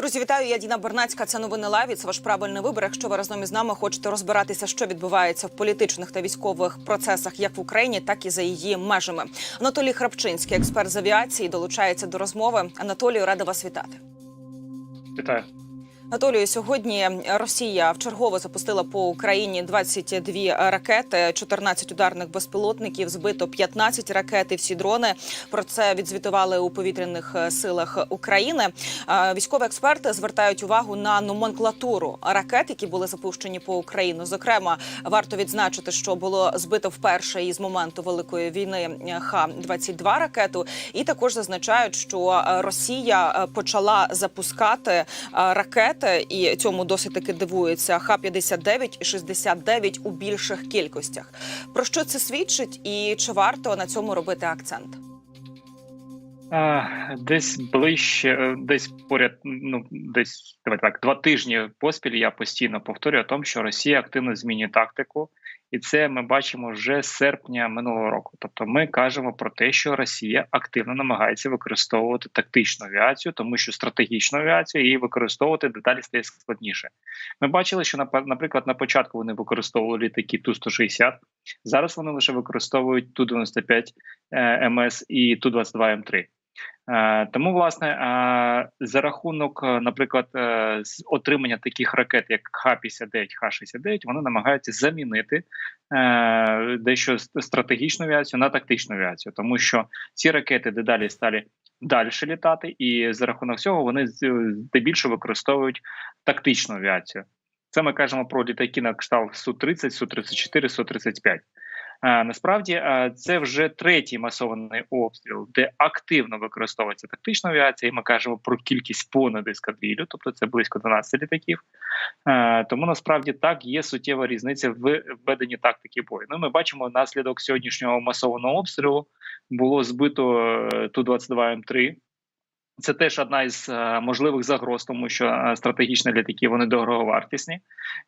Друзі, вітаю. Я Діна Бернацька. Це новини Лаві. Це ваш правильний вибір. Якщо ви разом із нами хочете розбиратися, що відбувається в політичних та військових процесах, як в Україні, так і за її межами. Анатолій Храпчинський, експерт з авіації, долучається до розмови. Анатолію, рада вас вітати. Вітаю. Анатолію, сьогодні Росія вчергово запустила по Україні 22 ракети, 14 ударних безпілотників, збито 15 ракет і всі дрони. Про це відзвітували у повітряних силах України. Військові експерти звертають увагу на номенклатуру ракет, які були запущені по Україну. Зокрема, варто відзначити, що було збито вперше із моменту великої війни Х-22 ракету, і також зазначають, що Росія е, почала запускати е, ракети, і цьому досить таки дивується Х-59 і 69 у більших кількостях. Про що це свідчить, і чи варто на цьому робити акцент? Десь ближче, е, десь поряд, ну десь давай так, два тижні поспіль я постійно повторюю о тому, що Росія активно змінює тактику, і це ми бачимо вже з серпня минулого року. Тобто, ми кажемо про те, що Росія активно намагається використовувати тактичну авіацію, тому що стратегічну авіацію її використовувати деталі стає складніше. Ми бачили, що наприклад, на початку вони використовували літаки Ту-160, зараз вони лише використовують Ту-95 е, МС і Ту-22 М3. Е, Тому, власне, е, за рахунок, е, наприклад, отримання таких ракет, як Х-59, Х-69, вони намагаються замінити дещо стратегічну авіацію на тактичну авіацію, тому що ці ракети дедалі стали далі літати, і за рахунок цього вони здебільшого використовують тактичну авіацію. Це ми кажемо про літаки на кшталт Су-30, Су-34, Су-35. А, насправді це вже третій масований обстріл, де активно використовується тактична авіація, і ми кажемо про кількість понад ескадрилю, тобто це близько 12 літаків. Тому насправді так є суттєва різниця в веденні тактики бою. Ну, ми бачимо внаслідок сьогоднішнього масованого обстрілу було збито е, Ту-22 М3. Це теж одна із е, можливих загроз, тому що е, стратегічні літаки вони дороговартісні,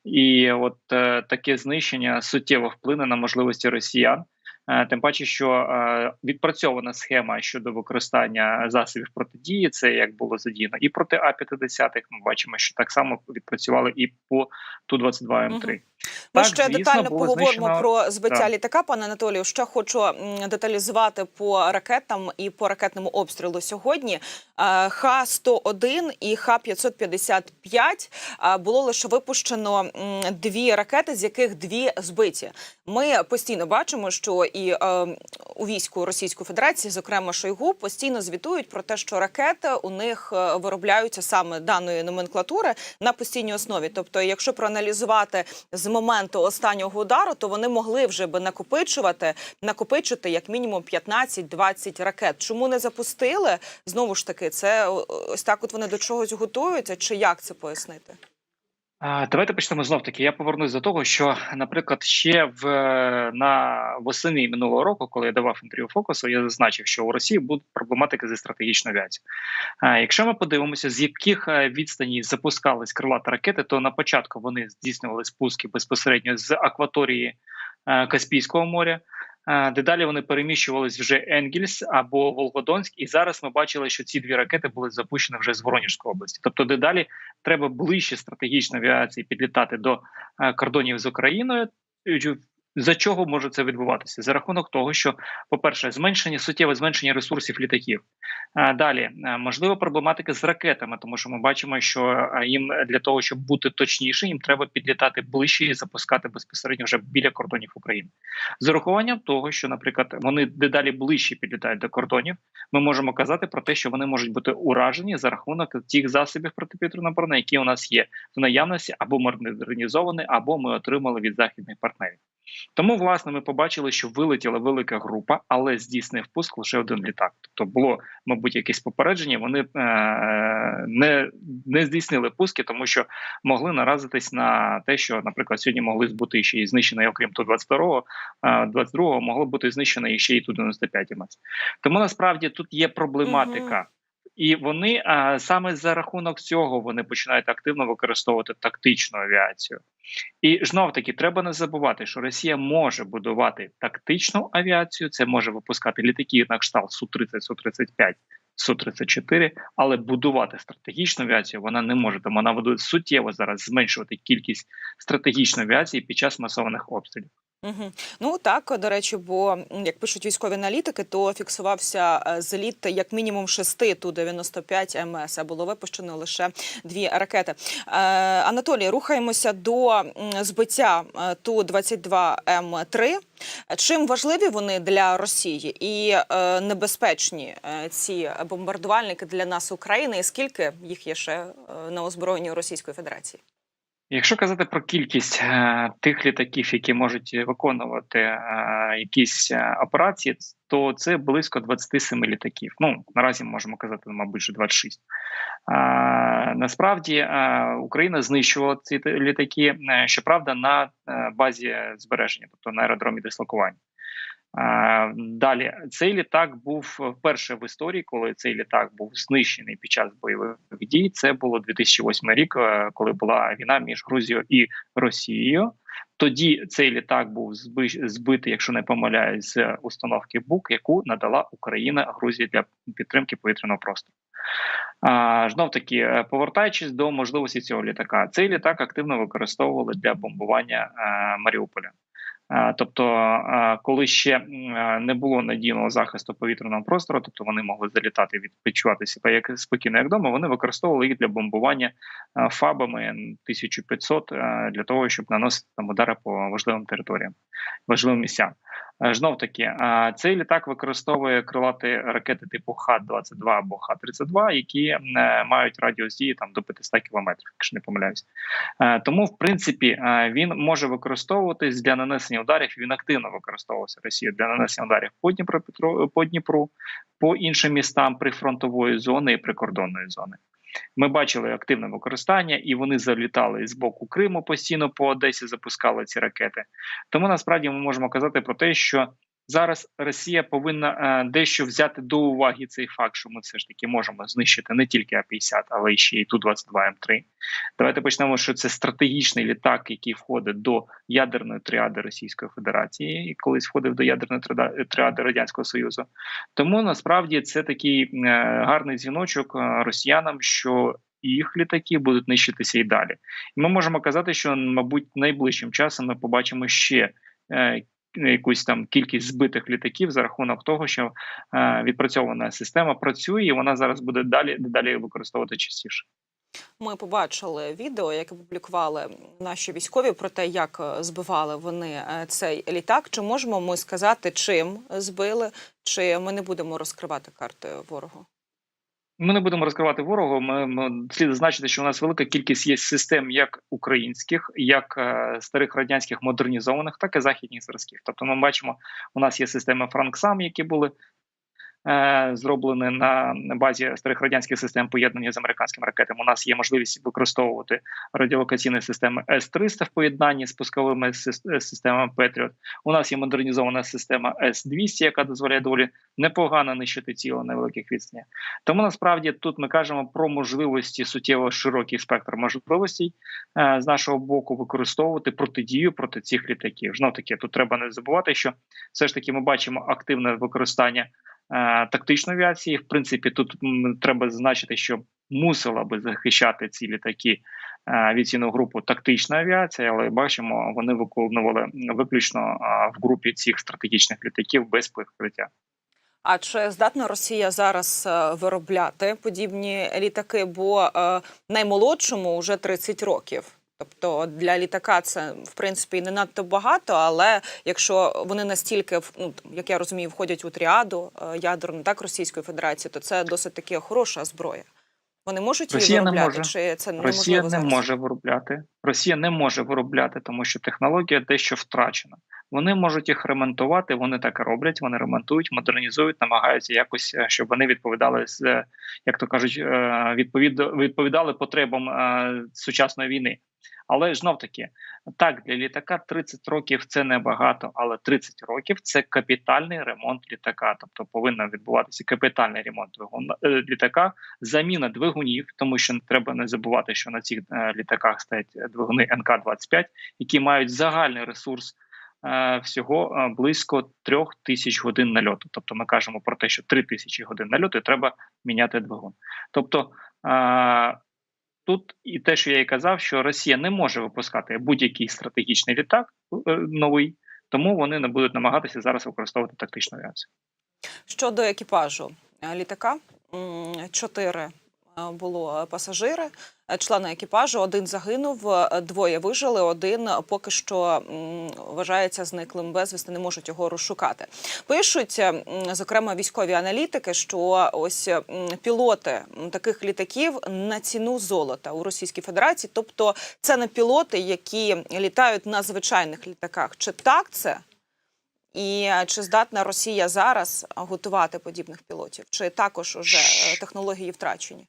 і от е, таке знищення суттєво вплине на можливості росіян. Е, Тим паче, що е, відпрацьована схема щодо використання засобів протидії, це як було задіяно і проти А-50, Ми бачимо, що так само відпрацювали і по Ту-22 М3. Ми Так, ще звісно, детально поговоримо знищено- про збиття Так. літака, пане Анатолію. Ще хочу деталізувати по ракетам і по ракетному обстрілу сьогодні. Е, Х-101 і Х-555 е, було лише випущено дві ракети, з яких дві збиті. Ми постійно бачимо, що і е, у війську Російської Федерації, зокрема Шойгу, постійно звітують про те, що ракети у них е, виробляються саме даної номенклатури на постійній основі. Тобто, якщо проаналізувати з моменту останнього удару, то вони могли вже би накопичувати, накопичити як мінімум 15-20 ракет. Чому не запустили? Знову ж таки, це ось так. От вони до чогось готуються, чи як це пояснити? Давайте почнемо знов таки. Я повернусь до того, що, наприклад, ще в на восени минулого року, коли я давав інтерв'ю фокусу, я зазначив, що у Росії буде проблематика зі стратегічною авіацією. Якщо ми подивимося, з яких е, відстані запускались крилаті ракети, то на початку вони здійснювали спуски безпосередньо з акваторії е, Каспійського моря. Е, Дедалі вони переміщувались вже Енгельс або Волгодонськ, і зараз ми бачили, що ці дві ракети були запущені вже з Воронежської області. Тобто, дедалі треба ближче стратегічно авіації підлітати до е, кордонів з Україною. За чого може це відбуватися? За рахунок того, що, по-перше, зменшення суттєве зменшення ресурсів літаків. Далі можливо проблематика з ракетами, тому що ми бачимо, що їм для того, щоб бути точніше, їм треба підлітати ближче і запускати безпосередньо вже біля кордонів України. З урахуванням того, що, наприклад, вони дедалі ближче підлітають до кордонів, ми можемо казати про те, що вони можуть бути уражені за рахунок тих засобів протиповітряної оборони, які у нас є в наявності, або модернізовані, або ми отримали від західних партнерів. Тому, власне, ми побачили, що вилетіла велика група, але здійснив пуск лише один літак. Тобто було, мабуть, якесь попередження. Вони е- не, не здійснили пуски, тому що могли наразитись на те, що, наприклад, сьогодні могли бути ще й знищений, окрім ту 22-го, е, 22-го могло бути знищено ще й ту 95 МС. Тому насправді тут є проблематика. І вони а, саме за рахунок цього вони починають активно використовувати тактичну авіацію. І знов таки треба не забувати, що Росія може будувати тактичну авіацію, це може випускати літаки на кшталт су 30 су 35 су 34 але будувати стратегічну авіацію вона не може. Тому вона буде суттєво зараз зменшувати кількість стратегічної авіації під час масованих обстрілів. Угу. Ну так, до речі, бо як пишуть військові аналітики, то фіксувався е, зліт як мінімум шести ту 95 МС, а було випущено лише дві ракети. Е, Анатолій, рухаємося до збиття е, ту 22 М 3 Чим важливі вони для Росії і е, небезпечні е, ці бомбардувальники для нас України? І скільки їх є ще е, на озброєнні Російської Федерації? Якщо казати про кількість е, тих літаків, які можуть виконувати е, якісь е, операції, то це близько 27 літаків. Ну наразі можемо казати, мабуть, що 26. Е, насправді Україна знищувала ці літаки, щоправда, на базі збереження, тобто на аеродромі дислокування. Е, Далі цей літак був вперше в історії, коли цей літак був знищений під час бойових дій. Це було 2008 рік, е, коли була війна між Грузією і Росією. Тоді цей літак був збитий, якщо не помиляюсь, з установки БУК, яку надала Україна Грузії для підтримки повітряного простору. А, знов таки, е, повертаючись до можливості цього літака, цей літак активно використовували для бомбування е, Маріуполя. Е, Тобто, е, коли ще е, не було надійного захисту повітряного простору, тобто вони могли залітати, відпочивати себе як спокійно, як вдома, вони використовували їх для бомбування фабами 1500 е, для того, щоб наносити там удари по важливим територіям, важливим місцям. Е, Знов таки, е, цей літак використовує крилаті ракети типу Х-22 або Х-32, які е, мають радіус дії там до 500 кілометрів, якщо не помиляюсь. Тому, в принципі, він може використовуватись для нанесення ударів. Він активно використовувався Росією для нанесення ударів по Дніпропетру, по Дніпру, по іншим містам прифронтової зони і прикордонної зони. Ми бачили активне використання, і вони залітали з боку Криму постійно по Одесі, запускали ці ракети. Тому насправді ми можемо казати про те, що зараз Росія повинна е, дещо взяти до уваги цей факт, що ми все ж таки можемо знищити не тільки А-50, але ще й Ту-22М3. Давайте почнемо, що це стратегічний літак, який входить до ядерної тріади Російської Федерації, і колись входив до ядерної тріади Радянського Союзу. Тому насправді це такий е, гарний дзвіночок е, росіянам, що їх літаки будуть нищитися і далі. Ми можемо казати, що, мабуть, найближчим часом ми побачимо ще. Е, Якусь там кількість збитих літаків за рахунок того, що е, відпрацьована система працює, і вона зараз буде далі далі використовувати частіше. Ми побачили відео, яке публікували наші військові про те, як е, збивали вони цей літак. Чи можемо ми сказати, чим збили, чи ми не будемо розкривати карти ворогу? Ми не будемо розкривати ворогу. Ми, ми слід зазначити, що у нас велика кількість є систем, як українських, як е, старих радянських модернізованих, так і західних зразків. Тобто, ми бачимо, у нас є системи Франксам, які були е, зроблені на базі старих радянських систем, поєднані з американськими ракетами. У нас є можливість використовувати радіолокаційні системи С-300 в поєднанні з пусковими системами Patriot. У нас є модернізована система С-200, яка дозволяє доволі непогано нищити тіло на великих відстанях. Тому насправді тут ми кажемо про можливості суттєво широкий спектр можливостей е, з нашого боку використовувати протидію проти цих літаків. Знов таки, тут треба не забувати, що все ж таки ми бачимо активне використання е, тактичної авіації. В принципі, тут треба зазначити, що мусила би захищати ці літаки е, авіаційну групу тактична авіація, але бачимо, вони виконували виключно е, в групі цих стратегічних літаків без прикриття. А чи здатна Росія зараз е, виробляти подібні літаки? Бо е, наймолодшому вже 30 років. Тобто для літака це в принципі не надто багато, але якщо вони настільки ну, як я розумію, входять у тріаду е, ядерну так Російської Федерації, то це досить таки хороша зброя. Вони можуть її Росія не виробляти, може. чи це неможливо Росія не зараз? може виробляти. Росія не може виробляти, тому що технологія дещо втрачена. Вони можуть їх ремонтувати. Вони так і роблять. Вони ремонтують, модернізують, намагаються якось, е, щоб вони відповідали з, як то кажуть, е, відповідали потребам е, сучасної війни. Але знов таки, так для літака 30 років це небагато, але 30 років це капітальний ремонт літака. Тобто повинен відбуватися капітальний ремонт е, літака, заміна двигунів, тому що треба не забувати, що на цих е, літаках стоять двигуни НК 25 які мають загальний ресурс. е, Всього близько трьох тисяч годин нальоту. Тобто ми кажемо про те, що три тисячі годин нальоту і треба міняти двигун. Тобто тут і те, що я і казав, що Росія не може випускати будь-який стратегічний літак е, новий, тому вони не будуть намагатися зараз використовувати тактичну авіацію. Щодо екіпажу е, літака, чотири було пасажири, е, члени екіпажу. Один загинув, е, двоє вижили. Один поки що вважається зниклим безвісти, не можуть його розшукати. Пишуть, е, зокрема, військові аналітики, що ось пілоти таких літаків на ціну золота у Російській Федерації. Тобто, це не пілоти, які літають на звичайних літаках. Чи так це? І е, чи здатна Росія зараз готувати подібних пілотів? Чи також уже е, технології втрачені?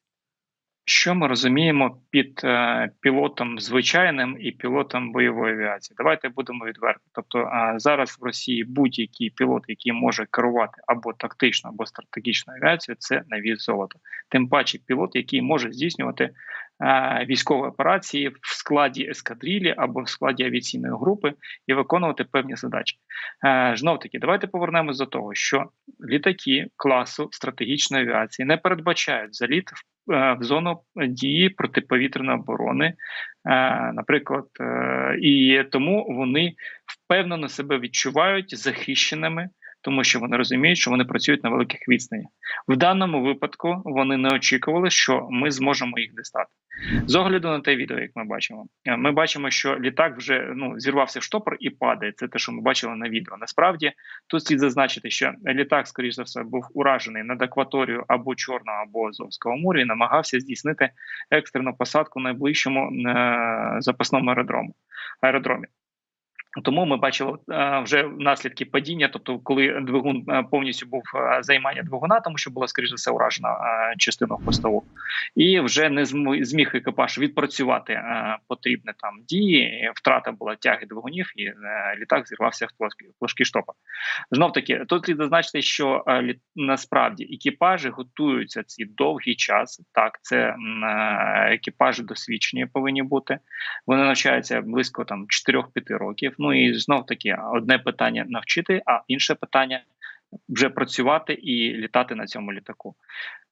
Що ми розуміємо під е, пілотом звичайним і пілотом бойової авіації? Давайте будемо відверті. Тобто е, зараз в Росії будь-який пілот, який може керувати або тактично, або стратегічною авіацією, це на віз золота. Тим паче, пілот, який може здійснювати е, військові операції в складі ескадрилі або в складі авіаційної групи і виконувати певні задачі. Е, Знов таки, давайте повернемось до того, що літаки класу стратегічної авіації не передбачають заліт в в зону дії протиповітряної оборони, е, наприклад, е, і тому вони впевнено себе відчувають захищеними, тому що вони розуміють, що вони працюють на великих відстанях. В даному випадку вони не очікували, що ми зможемо їх дістати. З огляду на те відео, як ми бачимо, е, ми бачимо, що літак вже ну зірвався в штопор і падає. Це те, що ми бачили на відео. Насправді тут слід зазначити, що літак, скоріш за все, був уражений над акваторією або Чорного, або Азовського моря і намагався здійснити екстрену посадку в найближчому е- запасному аеродрому аеродромі. Тому ми бачили е, вже наслідки падіння, тобто, коли двигун е, повністю був е, займання двигуна, тому що була скоріш за все уражена частина хвостову, і вже не зм- зміг екіпаж відпрацювати потрібне там дії. Втрата була тяги двигунів, і літак зірвався в флажки, штопа. Знов таки, тут слід зазначити, що насправді екіпажі готуються ці довгий час. Так, це екіпажі досвідчені повинні бути. Вони навчаються близько там 4-5 років. Ну і знов таки одне питання навчити, а інше питання вже працювати і літати на цьому літаку.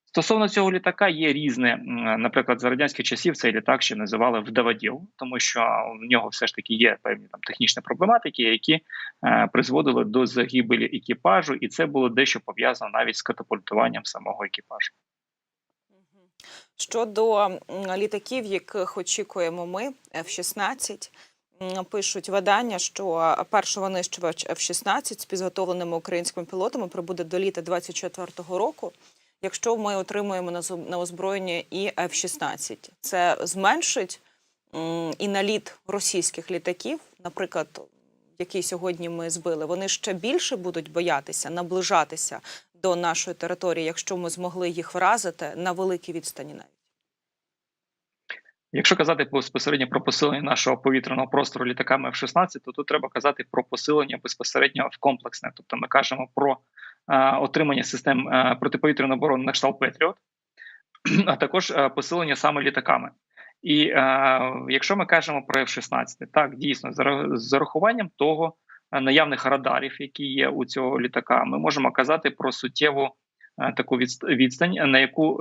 Стосовно цього літака є різне. Наприклад, за радянських часів цей літак ще називали вдаваділ, тому що в нього все ж таки є певні там технічні проблематики, які е, призводили до загибелі екіпажу, і це було дещо пов'язано навіть з катапультуванням самого екіпажу. Щодо літаків, яких очікуємо ми, F-16, м, пишуть видання, що перший винищувач F-16 з підготовленими українськими пілотами прибуде до літа 2024 року. Якщо ми отримуємо на озброєння і F-16, це зменшить і наліт російських літаків, наприклад, які сьогодні ми збили, вони ще більше будуть боятися наближатися до нашої території, якщо ми змогли їх вразити на великій відстані навіть. Якщо казати безпосередньо про посилення нашого повітряного простору літаками F-16, то тут треба казати про посилення безпосередньо в комплексне. Тобто ми кажемо про е, отримання систем е, протиповітряної оборони на кшталт Петріот, а також е, посилення саме літаками. І е, якщо ми кажемо про F-16, так дійсно з зарахуванням того е, наявних радарів, які є у цього літака, ми можемо казати про суттєву е, таку відстань, на яку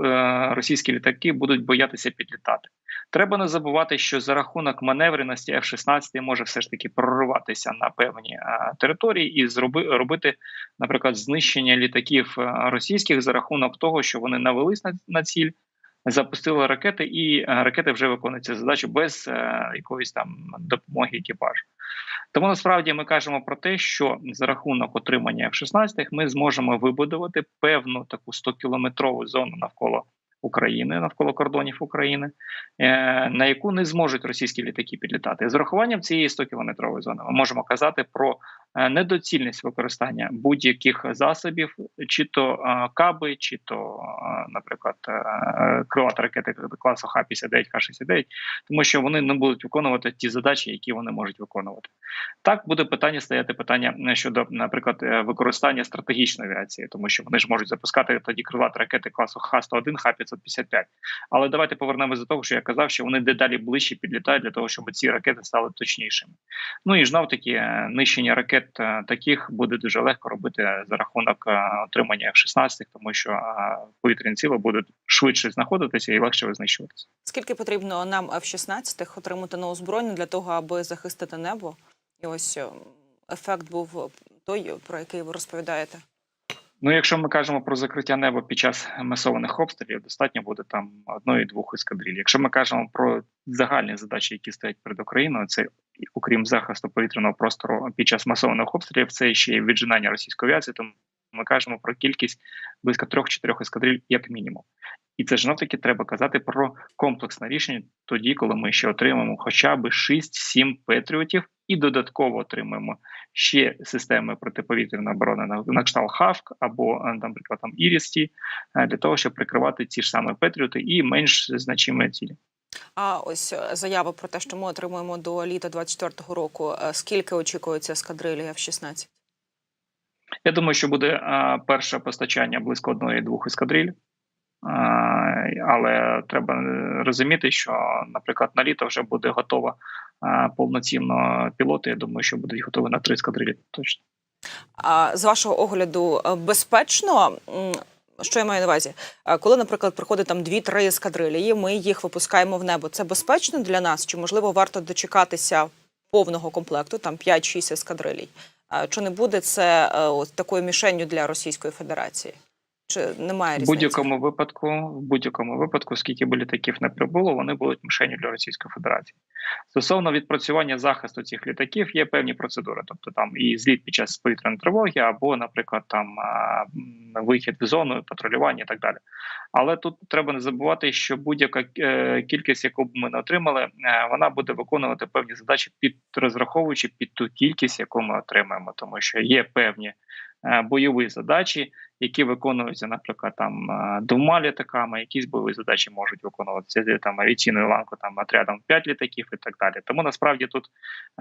російські літаки будуть боятися підлітати. Треба не забувати, що за рахунок маневреності F-16 може все ж таки прориватися на певні території і зроби, робити, наприклад, знищення літаків російських за рахунок того, що вони навелись на, на ціль, запустили ракети, і ракети вже виконують цю задачу без е, якоїсь там допомоги екіпажу. Тому насправді ми кажемо про те, що за рахунок отримання F-16 ми зможемо вибудувати певну таку 100-кілометрову зону навколо України навколо кордонів України, е, на яку не зможуть російські літаки підлітати. З урахуванням цієї 100 кілометрової зони ми можемо казати про е, недоцільність використання будь-яких засобів, чи то е, каби, чи то, наприклад, крилата ракети класу Х-59, Х-69, тому що вони не будуть виконувати ті задачі, які вони можуть виконувати. Так буде питання стояти питання щодо, наприклад, використання стратегічної авіації, тому що вони ж можуть запускати тоді крилаті ракети класу Х-101, Х-555. Але давайте повернемося до того, що я казав, що вони дедалі ближче підлітають для того, щоб ці ракети стали точнішими. Ну і знов таки е, нищення ракет е, таких буде дуже легко робити за рахунок е, отримання F-16, тому що повітряні ціли будуть швидше знаходитися і легше знищуватися. Скільки потрібно нам F-16 отримати на озброєння для того, аби захистити небо? І ось е, ефект був той, про який ви розповідаєте. Ну, якщо ми кажемо про закриття неба під час масованих обстрілів, достатньо буде там одної-двох ескадриль. Якщо ми кажемо про загальні задачі, які стоять перед Україною, це окрім захисту повітряного простору під час масованих обстрілів, це ще й віджинання російської авіації. Тому ми кажемо про кількість близько трьох-чотирьох ескадриль, як мінімум. І це ж таки треба казати про комплексне рішення тоді, коли ми ще отримаємо хоча б 6-7 патріотів і додатково отримаємо ще системи протиповітряної оборони на, на кшталт ХАВК або, е, наприклад, там Ірісті, е, для того, щоб прикривати ці ж саме патріоти і менш значимі цілі. А ось е, заява про те, що ми отримуємо до літа 24-го року. Скільки очікується ескадрилі F-16? Я думаю, що буде перше постачання близько одної-двох ескадриль. Е, Але треба розуміти, що, наприклад, на літо вже буде готова е, повноцінно пілоти. Я думаю, що будуть готові на три ескадрилі точно. А з вашого огляду е, безпечно? Що я маю на увазі? Коли, наприклад, приходить там дві-три ескадрилі, і ми їх випускаємо в небо. Це безпечно для нас? Чи можливо варто дочекатися повного комплекту, там 5-6 ескадрилій? Чи не буде це от такою мішенню для Російської Федерації? Чи немає В різниці? будь-якому випадку, в будь-якому випадку, скільки б літаків не прибуло, вони будуть мішенью для Російської Федерації. Стосовно відпрацювання захисту цих літаків, є певні процедури, тобто там і зліт під час повітряної тривоги, або, наприклад, там вихід в зону, патрулювання і так далі. Але тут треба не забувати, що будь-яка е, кількість, яку б ми не отримали, е, вона буде виконувати певні задачі, під розраховуючи під ту кількість, яку ми отримаємо, тому що є певні бойові задачі, які виконуються, наприклад, там е, двома літаками, якісь бойові задачі можуть виконуватися там авіаційною ланкою, там отрядом 5 літаків і так далі. Тому насправді тут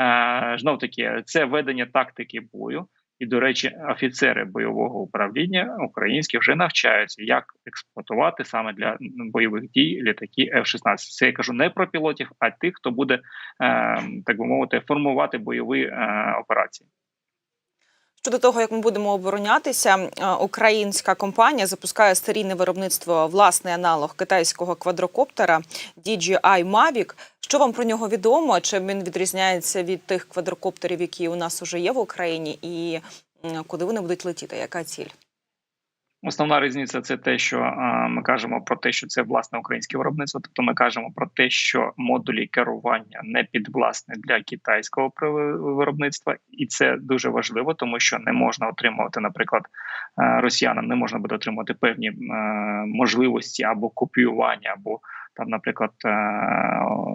е, знов таки це ведення тактики бою. І, до речі, офіцери бойового управління українські вже навчаються, як експлуатувати саме для бойових дій літаки F-16. Це я кажу не про пілотів, а тих, хто буде е, так би мовити формувати бойові е, операції. Щодо того, як ми будемо оборонятися, е, українська компанія запускає серійне виробництво власний аналог китайського квадрокоптера DJI Mavic. Що вам про нього відомо? Чим він відрізняється від тих квадрокоптерів, які у нас вже є в Україні, і куди вони будуть летіти? Яка ціль? Основна різниця це те, що ми кажемо про те, що це власне українське виробництво. Тобто ми кажемо про те, що модулі керування не підвласне для китайського виробництва, і це дуже важливо, тому що не можна отримувати, наприклад, росіянам не можна буде отримувати певні можливості або копіювання, або там, наприклад, е,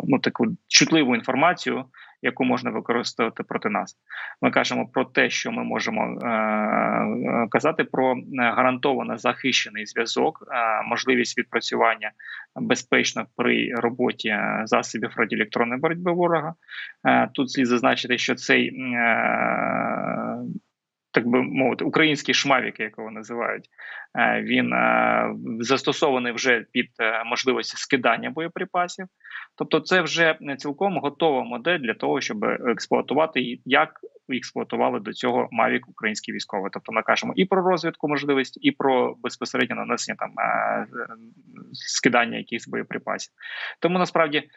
ну таку чутливу інформацію, яку можна використовувати проти нас. Ми кажемо про те, що ми можемо е, казати про е, гарантовано захищений зв'язок, можливість відпрацювання безпечно при роботі засобів радіоелектронної боротьби ворога. Тут слід зазначити, що цей. Так би мовити, український шмавік, як його називають, е, він е, застосований вже під е, можливості скидання боєприпасів. Тобто, це вже цілком готова модель для того, щоб експлуатувати її, як експлуатували до цього Mavic українські військові. Тобто, ми кажемо і про розвідку можливість, і про безпосередньо нанесення там скидання якихось боєприпасів. Тому насправді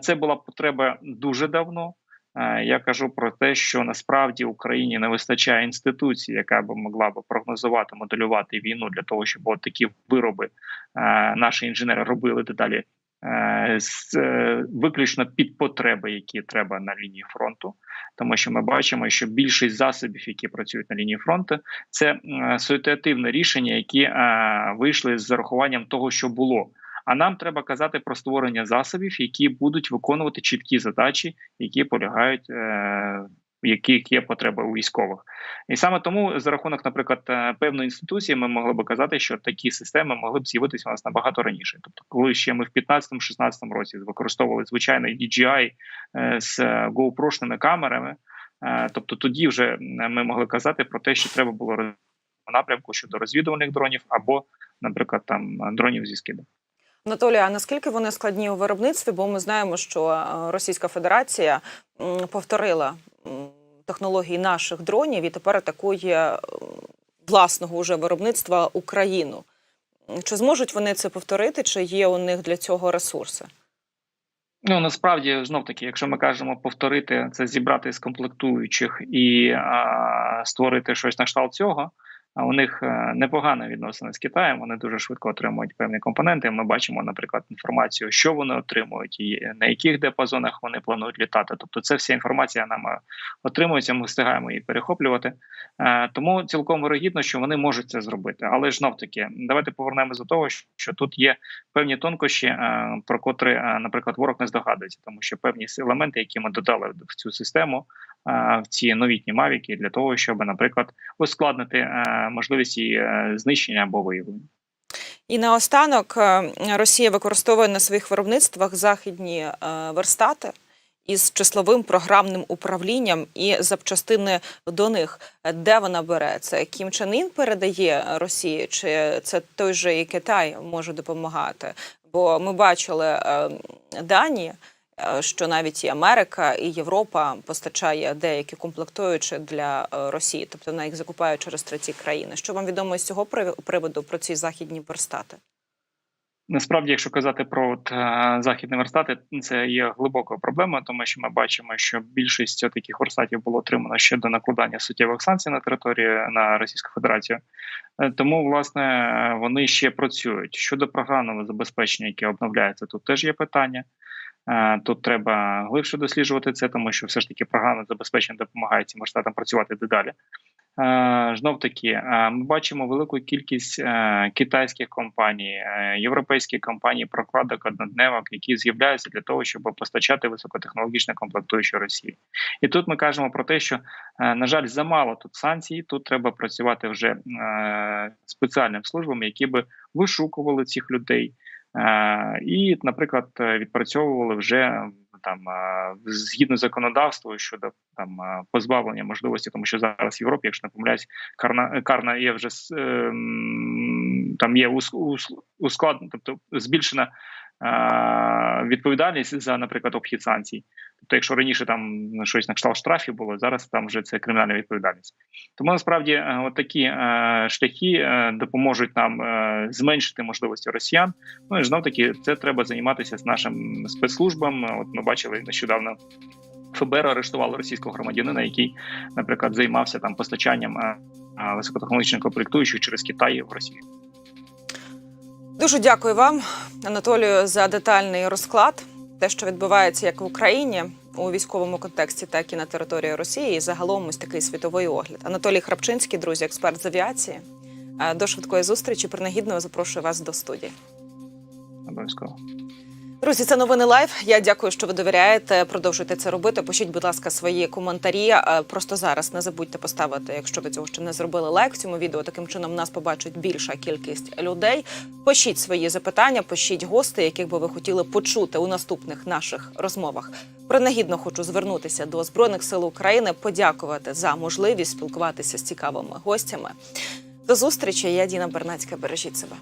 це була потреба дуже давно. Е, Я кажу про те, що насправді Україні не вистачає інституції, яка б могла б прогнозувати, моделювати війну для того, щоб от такі вироби е, наші інженери робили дедалі е, з виключно під потреби, які треба на лінії фронту. Тому що ми бачимо, що більшість засобів, які працюють на лінії фронту, це е, ситуативне рішення, які вийшли з зарахуванням того, що було. А нам треба казати про створення засобів, які будуть виконувати чіткі задачі, які полягають. Е- яких є потреба у військових, і саме тому за рахунок, наприклад, е, певної інституції, ми могли би казати, що такі системи могли б з'явитися у нас набагато раніше. Тобто, коли ще ми в 15-16 році використовували звичайний DJI е, з GoPro-шними камерами, е, тобто тоді вже ми могли казати про те, що треба було напрямку щодо розвідувальних дронів або, наприклад, там дронів зі скиду. Анатолій, а наскільки вони складні у виробництві? Бо ми знаємо, що е, Російська Федерація повторила технології наших дронів і тепер атакує власного уже виробництва Україну. Чи зможуть вони це повторити, чи є у них для цього ресурси? Ну насправді знов таки, якщо ми кажемо повторити це, зібрати з комплектуючих і а, створити щось на кшталт цього. А у них е, непогано відносини з Китаєм. Вони дуже швидко отримують певні компоненти. Ми бачимо, наприклад, інформацію, що вони отримують, і на яких диапазонах вони планують літати. Тобто, це вся інформація нам отримується. Ми встигаємо її перехоплювати. Е, Тому цілком вирогідно, що вони можуть це зробити. Але ж знов таки, давайте повернемося до того, що тут є певні тонкощі, е, про котрі, наприклад, ворог не здогадується, тому що певні елементи, які ми додали в цю систему, в ці новітні мавіки, для того, щоб, наприклад, ускладнити можливість її е, знищення або виявлення. І наостанок е, Росія використовує на своїх виробництвах західні е, верстати із числовим програмним управлінням і запчастини до них. Де вона бере це? Кім Чен Ін передає Росії, чи це той же і Китай може допомагати? Бо ми бачили дані. Е, Що навіть і Америка, і Європа постачає деякі комплектуючі для е, Росії, тобто вона їх закупає через треті країни. Що вам відомо з цього прив- приводу про ці західні верстати? Насправді, якщо казати про от, е, західні верстати, це є глибокою проблемою, тому що ми бачимо, що більшість таких верстатів було отримано ще до накладання суттєвих санкцій на території на Російську Федерацію. Тому, власне, вони ще працюють. Щодо програмного забезпечення, яке обновляється, тут теж є питання. Е, Тут треба глибше досліджувати це, тому що все ж таки програмне забезпечення допомагає цим верстатам працювати дедалі. Знов таки, ми бачимо велику кількість е, китайських компаній, е, європейських компаній, прокладок однодневок, які з'являються для того, щоб постачати високотехнологічне комплектуюче Росії. І тут ми кажемо про те, що е, на жаль, замало тут санкцій. Тут треба працювати вже е, спеціальним службам, які би вишукували цих людей. Е, І, наприклад, е, відпрацьовували вже там е, згідно законодавства щодо там е, позбавлення можливості, тому що зараз в Європі, якщо не помиляюсь, карна карна є вже ем, там є ус- ус- ускладнена, тобто збільшена відповідальність за, наприклад, обхід санкцій. Тобто, якщо раніше там щось на кшталт штрафів було, зараз там вже це кримінальна відповідальність. Тому насправді е, от такі е, шляхи е, допоможуть нам зменшити можливості росіян. Ну і знов таки це треба займатися з нашим спецслужбам. От ми бачили нещодавно. ФБР арештувало російського громадянина, який, наприклад, займався там постачанням високотехнологічних комплектуючих через Китай в Росію. Дуже дякую вам, Анатолію, за детальний розклад. Те, що відбувається як в Україні у військовому контексті, так і на території Росії, і загалом ось такий світовий огляд. Анатолій Храпчинський, друзі, експерт з авіації. Е, До швидкої зустрічі. Принагідно запрошую вас до студії. Обов'язково. Друзі, це новини лайв. Я дякую, що ви довіряєте. Продовжуйте це робити. Пишіть, будь ласка, свої коментарі. Е, Просто зараз не забудьте поставити, якщо ви цього ще не зробили, лайк цьому відео. Таким чином нас побачить більша кількість людей. Пишіть свої запитання, пишіть гости, яких би ви хотіли почути у наступних наших розмовах. Принагідно хочу звернутися до збройних сил України, подякувати за можливість спілкуватися з цікавими гостями. До зустрічі. Я Діна Бернацька. Бережіть себе.